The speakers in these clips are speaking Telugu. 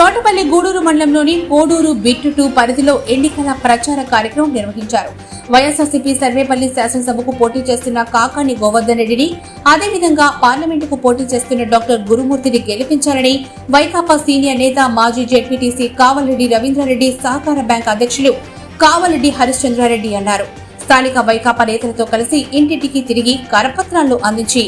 తోటపల్లి గూడూరు మండలంలోని కోడూరు బిట్టుటు పరిధిలో ఎన్నికల ప్రచార కార్యక్రమం నిర్వహించారు. వైఎస్ఆర్సీపీ సర్వేపల్లి శాసనసభకు పోటీ చేస్తున్న కాకాని గోవర్ధన్ రెడ్డిని అదేవిధంగా పార్లమెంటుకు పోటీ చేస్తున్న డాక్టర్ గురుమూర్తిని గెలిపించాలని వైకాపా సీనియర్ నేత మాజీ జెడ్పీటీసీ కావలరెడ్డి రవీంద్రారెడ్డి సహకార బ్యాంక్ అధ్యక్షులు కావలరెడ్డి హరిశ్చంద్రారెడ్డి అన్నారు. స్థానిక వైకాపా నేతలతో కలిసి ఇంటింటికి తిరిగి కరపత్రాలు అందించి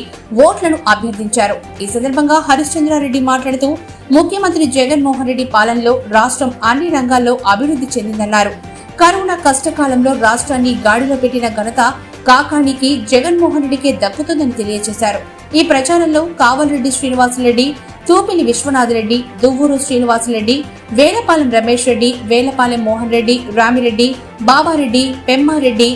ఓట్లను అభ్యర్థించారు. ఈ సందర్భంగా హరిశ్చంద్రారెడ్డి మాట్లాడుతూ ముఖ్యమంత్రి జగన్మోహన్ రెడ్డి పాలనలో రాష్ట్రం అన్ని రంగాల్లో అభివృద్ధి చెందిందన్నారు. కరోనా కష్టకాలంలో రాష్ట్రాన్ని గాడిలో పెట్టిన ఘనత కాకానికి జగన్మోహన్ రెడ్డికే దక్కుతుందని తెలియజేశారు. ఈ ప్రచారంలో కావలరెడ్డి శ్రీనివాసరెడ్డి తూపిలి విశ్వనాథరెడ్డి దువ్వూరు శ్రీనివాసరెడ్డి వేలపాలెం రమేష్ రెడ్డి వేలపాలెం మోహన్ రెడ్డి రామిరెడ్డి బాబారెడ్డి పెమ్మారెడ్డి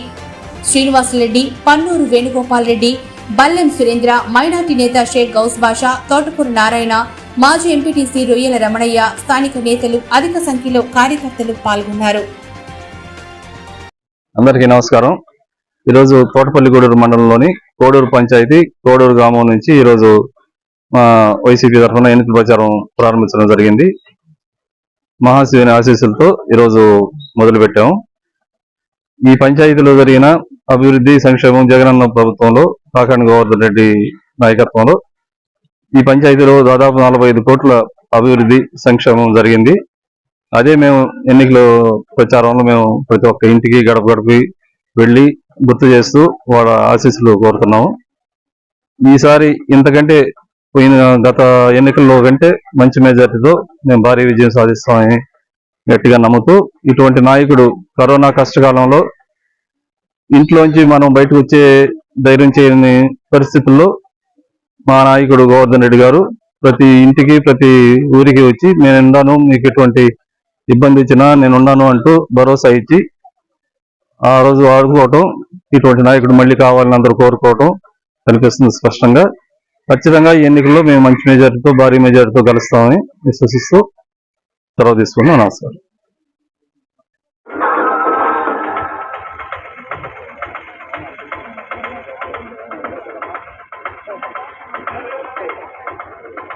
శ్రీనివాసరెడ్డి పన్నూరు వేణుగోపాల్ రెడ్డి బల్లెం సురేంద్ర మైనార్టీ నేత షేక్ గౌస్ బాషా తోటకూరు నారాయణ మాజీ ఎంపీటీసీ రొయ్యల రమణయ్య స్థానిక నేతలు అధిక సంఖ్యలో కార్యకర్తలు పాల్గొన్నారు. అందరికీ నమస్కారం. ఈరోజు తోటపల్లి గూడూరు మండలంలోని కోడూరు పంచాయతీ కోడూరు గ్రామం నుంచి ఈరోజు వైసీపీ తరఫున ఎన్నికల ప్రచారం ప్రారంభించడం జరిగింది. మహాశివుని ఆశీస్సులతో ఈరోజు మొదలుపెట్టాము ఈ పంచాయతీలో జరిగిన అభివృద్ధి సంక్షేమం జగనన్న ప్రభుత్వంలో కాకాని గోవర్ధన్ రెడ్డి నాయకత్వంలో ఈ పంచాయతీలో దాదాపు నలభై ఐదు కోట్ల అభివృద్ధి సంక్షేమం జరిగింది. అదే మేము ఎన్నికల ప్రచారంలో మేము ప్రతి ఒక్క ఇంటికి గడప గడపి వెళ్ళి గుర్తు చేస్తూ వాళ్ళ ఆశీస్సులు కోరుతున్నాము. ఈసారి ఇంతకంటే పోయిన గత ఎన్నికల్లో కంటే మంచి మెజార్టీతో మేము భారీ విజయం సాధిస్తామని గట్టిగా నమ్ముతూ ఇటువంటి నాయకుడు కరోనా కష్టకాలంలో ఇంట్లోంచి మనం బయటకు వచ్చే ధైర్యం చేయని పరిస్థితుల్లో మా నాయకుడు గోవర్ధన్ రెడ్డి గారు ప్రతి ఇంటికి ప్రతి ఊరికి వచ్చి నేను ఉన్నాను మీకు ఎటువంటి ఇబ్బంది ఇచ్చినా నేను ఉన్నాను అంటూ భరోసా ఇచ్చి ఆ రోజు ఆడుకోవటం ఇటువంటి నాయకుడు మళ్ళీ కావాలని అందరూ కోరుకోవటం కనిపిస్తుంది స్పష్టంగా. ఖచ్చితంగా ఈ ఎన్నికల్లో మేము మంచి మెజార్టీతో భారీ మెజార్టీతో కలుస్తామని విశ్వసిస్తూ సెలవు తీసుకున్నాం నమస్కారం. えっ?